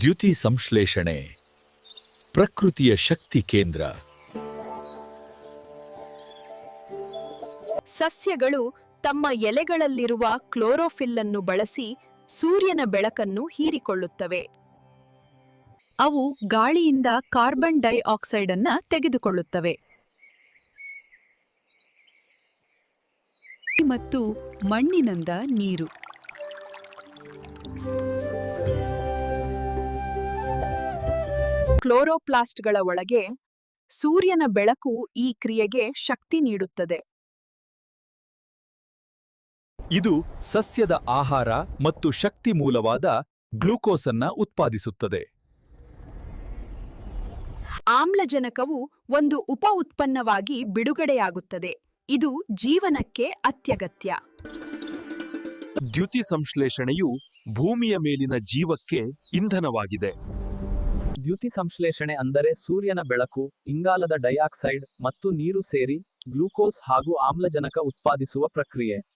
ದ್ಯುತಿ ಸಂಶ್ಲೇಷಣೆ, ಪ್ರಕೃತಿಯ ಶಕ್ತಿ ಕೇಂದ್ರ. ಸಸ್ಯಗಳು ತಮ್ಮ ಎಲೆಗಳಲ್ಲಿರುವ ಕ್ಲೋರೋಫಿಲ್ ಅನ್ನು ಬಳಸಿ ಸೂರ್ಯನ ಬೆಳಕನ್ನು ಹೀರಿಕೊಳ್ಳುತ್ತವೆ. ಅವು ಗಾಳಿಯಿಂದ ಕಾರ್ಬನ್ ಡೈಆಕ್ಸೈಡ್ ಅನ್ನ ತೆಗೆದುಕೊಳ್ಳುತ್ತವೆ. ಮತ್ತು ಮಣ್ಣಿನಿಂದ ನೀರು. ಕ್ಲೋರೋಪ್ಲಾಸ್ಟ್ಗಳ ಒಳಗೆ ಸೂರ್ಯನ ಬೆಳಕು ಈ ಕ್ರಿಯೆಗೆ ಶಕ್ತಿ ನೀಡುತ್ತದೆ. ಇದು ಸಸ್ಯದ ಆಹಾರ ಮತ್ತು ಶಕ್ತಿ ಮೂಲವಾದ ಗ್ಲೂಕೋಸ್ ಅನ್ನ ಉತ್ಪಾದಿಸುತ್ತದೆ. ಆಮ್ಲಜನಕವು ಒಂದು ಉಪ ಉತ್ಪನ್ನವಾಗಿ ಬಿಡುಗಡೆಯಾಗುತ್ತದೆ. ಇದು ಜೀವನಕ್ಕೆ ಅತ್ಯಗತ್ಯ. ದ್ಯುತಿ ಸಂಶ್ಲೇಷಣೆಯು ಭೂಮಿಯ ಮೇಲಿನ ಜೀವಕ್ಕೆ ಇಂಧನವಾಗಿದೆ. ದ್ಯುತಿ ಸಂಶ್ಲೇಷಣೆ ಅಂದರೆ ಸೂರ್ಯನ ಬೆಳಕು, ಇಂಗಾಲದ ಡೈಆಕ್ಸೈಡ್ ಮತ್ತು ನೀರು ಸೇರಿ ಗ್ಲೂಕೋಸ್ ಹಾಗೂ ಆಮ್ಲಜನಕ ಉತ್ಪಾದಿಸುವ ಪ್ರಕ್ರಿಯೆ.